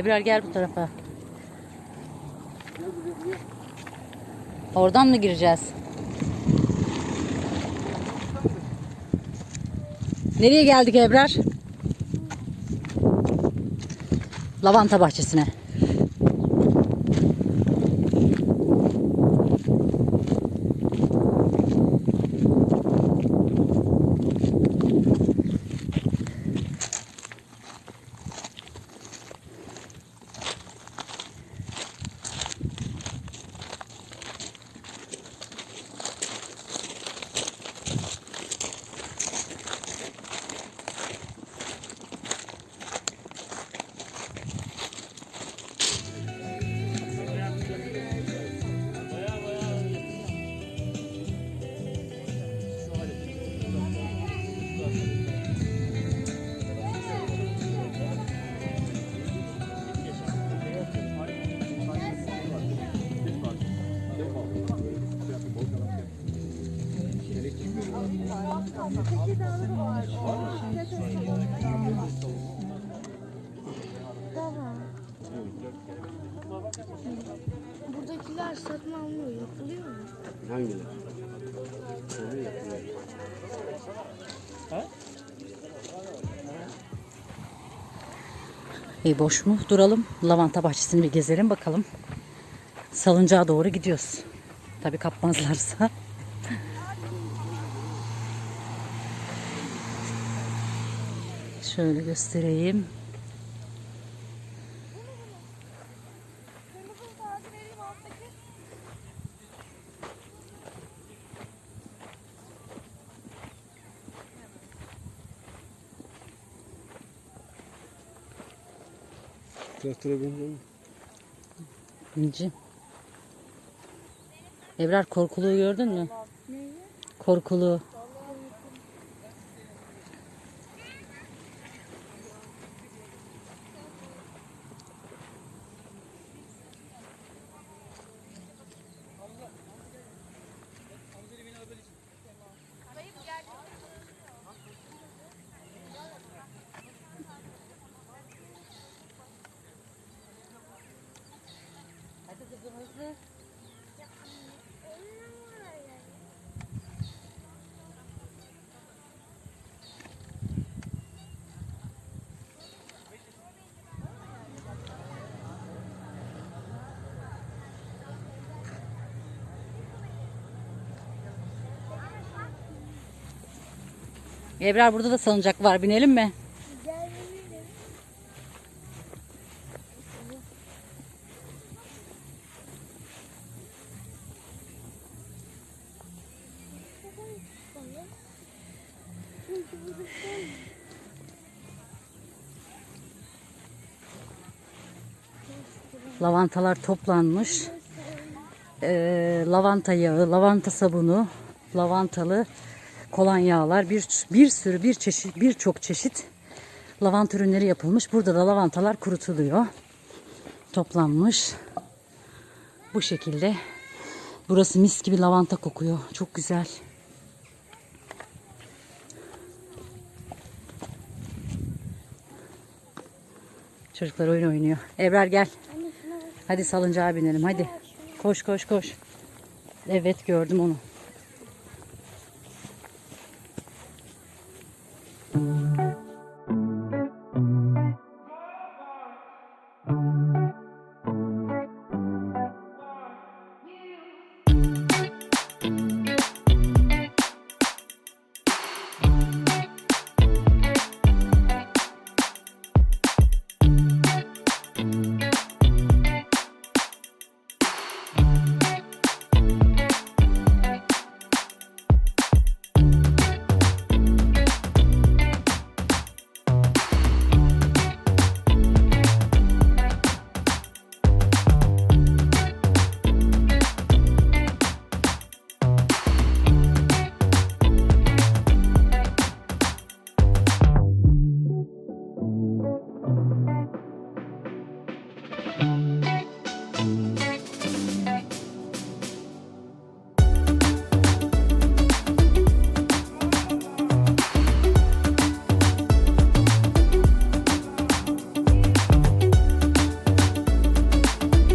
Ebrar gel bu tarafa. Oradan mı gireceğiz? Nereye geldik Ebrar? Lavanta bahçesine. Buradakiler satın almıyor, yapılıyor mu? Hangileri? Onu yapıyor. İyi boş mu? Duralım. Lavanta bahçesini bir gezelim bakalım. Salıncağa doğru gidiyoruz. Tabii kapmazlarsa. Şöyle göstereyim. Traktöre mu? İnci. Ebrar korkuluğu gördün mü? Neyi? Korkuluğu. Ebrar burada da salıncak var. Binelim mi? Lavantalar toplanmış. Ee, lavanta yağı, lavanta sabunu, lavantalı kolonyalar, bir bir sürü bir çeşit birçok çeşit lavanta ürünleri yapılmış. Burada da lavantalar kurutuluyor. Toplanmış. Bu şekilde. Burası mis gibi lavanta kokuyor. Çok güzel. Çocuklar oyun oynuyor. Ebrar gel. Hadi salıncağa binelim hadi. Koş koş koş. Evet gördüm onu.